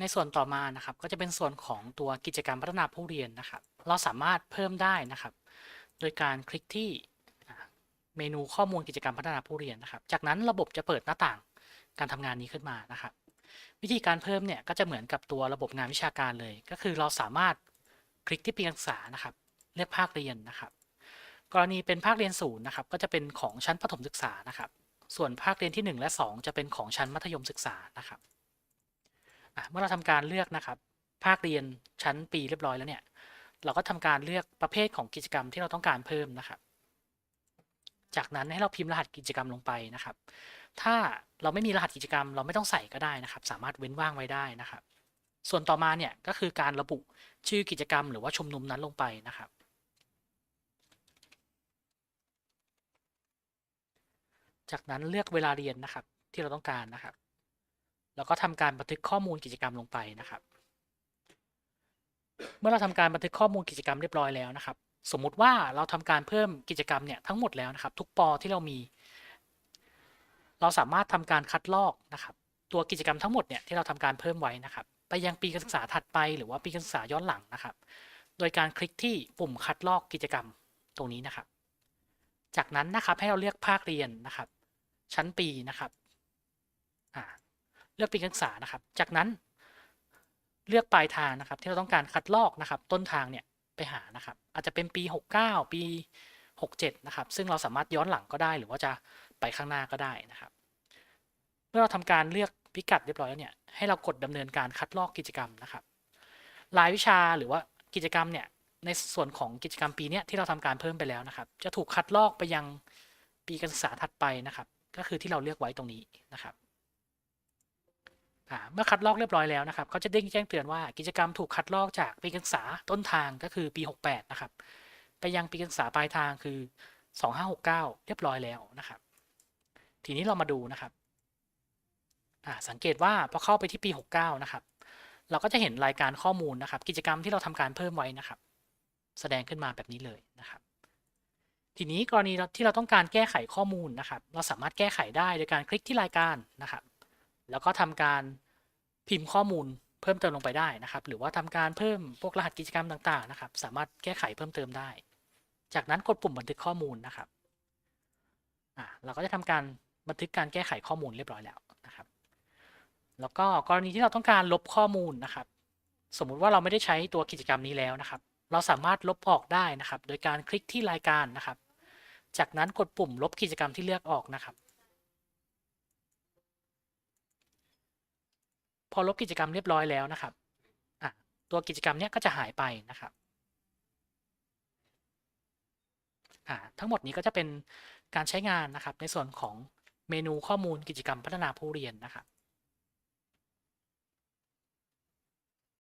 ในส่วนต่อมานะครับก็จะเป็นส่วนของตัวกิจกรรมพัฒนาผู้เรียนนะครับ เราสามารถเพิ่มได้นะครับ โดยการคลิกที่เมนูข้อมูลกิจกรรมพัฒนาผู้เรียนนะครับ จากนั้นระบบจะเปิดหน้าต่างการทำงานนี้ขึ้นมานะครับ วิธีการเพิ่มเนี่ยก็จะเหมือนกับตัวระบบงานวิชาการเลย ก็คือเราสามารถคลิกที่ปีการศึกษานะครับ เลือกภาคเรียนนะครับ กรณีเป็นภาคเรียนศูนย์นะครับ ก็จะเป็นของชั้นประถมศึกษานะครับ ส่วนภาคเรียนที่ 1 และ 2 จะเป็นของชั้นมัธยมศึกษานะครับ เมื่อเราทำการเลือกนะครับ ภาคเรียนชั้นปีเรียบร้อยแล้วเนี่ย เราก็ทำการเลือกประเภทของกิจกรรมที่เราต้องการเพิ่มนะครับ จากนั้นให้เราพิมพ์รหัสกิจกรรมลงไปนะครับ ถ้าเราไม่มีรหัสกิจกรรม เราไม่ต้องใส่ก็ได้นะครับ สามารถเว้นว่างไว้ได้นะครับ ส่วนต่อมาเนี่ยก็คือการระบุชื่อกิจกรรม หรือว่าชุมนุมนั้นลงไปนะครับจากนั้นเลือกเวลาเรียนนะครับที่เราต้องการนะครับ แล้วก็ทำการบันทึกข้อมูลกิจกรรมลงไปนะครับ เมื่อเราทำการบันทึกข้อมูลกิจกรรมเรียบร้อยแล้วนะครับ สมมุติว่าเราทำการเพิ่มกิจกรรมเนี่ยทั้งหมดแล้วนะครับ ทุกปอที่เรามี เราสามารถทำการคัดลอกนะครับ ตัวกิจกรรมทั้งหมดเนี่ยที่เราทำการเพิ่มไว้นะครับ ไปยังปีการศึกษาถัดไปหรือว่าปีการศึกษาย้อนหลังนะครับ โดยการคลิกที่ปุ่มคัดลอกกิจกรรมตรงนี้นะครับ จากนั้นนะครับให้เราเลือกภาคเรียนนะครับ ชั้นปีนะครับอ่า เลือกปีการศึกษานะครับ จากนั้นเลือกปลายทางนะครับ ที่เราต้องการคัดลอกนะครับ ต้นทางเนี่ยไปหานะครับ อาจจะเป็นปี 69 ปี 67 นะครับ ซึ่งเราสามารถย้อนหลังก็ได้ หรือว่าจะไปข้างหน้าก็ได้นะครับ เมื่อเราทำการเลือกพิกัดเรียบร้อยแล้วเนี่ยให้เรากดดำเนินการคัดลอกกิจกรรมนะครับรายวิชาหรือว่ากิจกรรมเนี่ยในส่วนของกิจกรรมปีเนี้ยที่เราทำการเพิ่มไปแล้วนะครับ จะถูกคัดลอกไปยังปีการศึกษาถัดไปนะครับ ก็คือที่เราเลือกไว้ตรงนี้นะครับ เมื่อคัดลอกเรียบร้อยแล้วนะครับเขาจะเด้งแจ้งเตือนว่ากิจกรรมถูกคัดลอกจากปีการศึกษาต้นทางก็คือปี 68 นะครับ ไปยังปีการศึกษาปลายทางคือ 2569 เรียบร้อยแล้วนะครับ ทีนี้เรามาดูนะครับอ่าสังเกตว่าพอเข้าไปที่ปี 69 นะครับ เราก็จะเห็นรายการข้อมูลนะครับ กิจกรรมที่เราทำการเพิ่มไว้นะครับ แสดงขึ้นมาแบบนี้เลยนะครับ ทีนี้กรณีที่เราต้องการแก้ไขข้อมูลนะครับ เราสามารถแก้ไขได้โดยการคลิกที่รายการนะครับ แล้วก็ทำการพิมพ์ข้อมูลเพิ่มเติมลงไปได้นะครับ หรือว่าทำการเพิ่มพวกรหัสกิจกรรมต่างๆนะครับ สามารถแก้ไขเพิ่มเติมได้ จากนั้นกดปุ่มบันทึกข้อมูลนะครับอ่าเราก็จะทำการบันทึกการแก้ไขข้อมูลเรียบร้อยแล้วนะครับ แล้วก็กรณีที่เราต้องการลบข้อมูลนะครับ สมมุติว่าเราไม่ได้ใช้ตัวกิจกรรมนี้แล้วนะครับ เราสามารถลบออกได้นะครับ โดยการคลิกที่รายการนะครับ จากนั้นกดปุ่มลบกิจกรรมที่เลือกออกนะครับ อลบกิจกรรมเรียบร้อยแล้วนะครับตัวกิจกรรมเนี้ยก็จะหายไปนะครับทั้งหมดนี้ก็จะเป็นการใช้งานนะครับในส่วนของเมนูข้อมูลกิจกรรมพัฒนาผู้เรียนนะครับ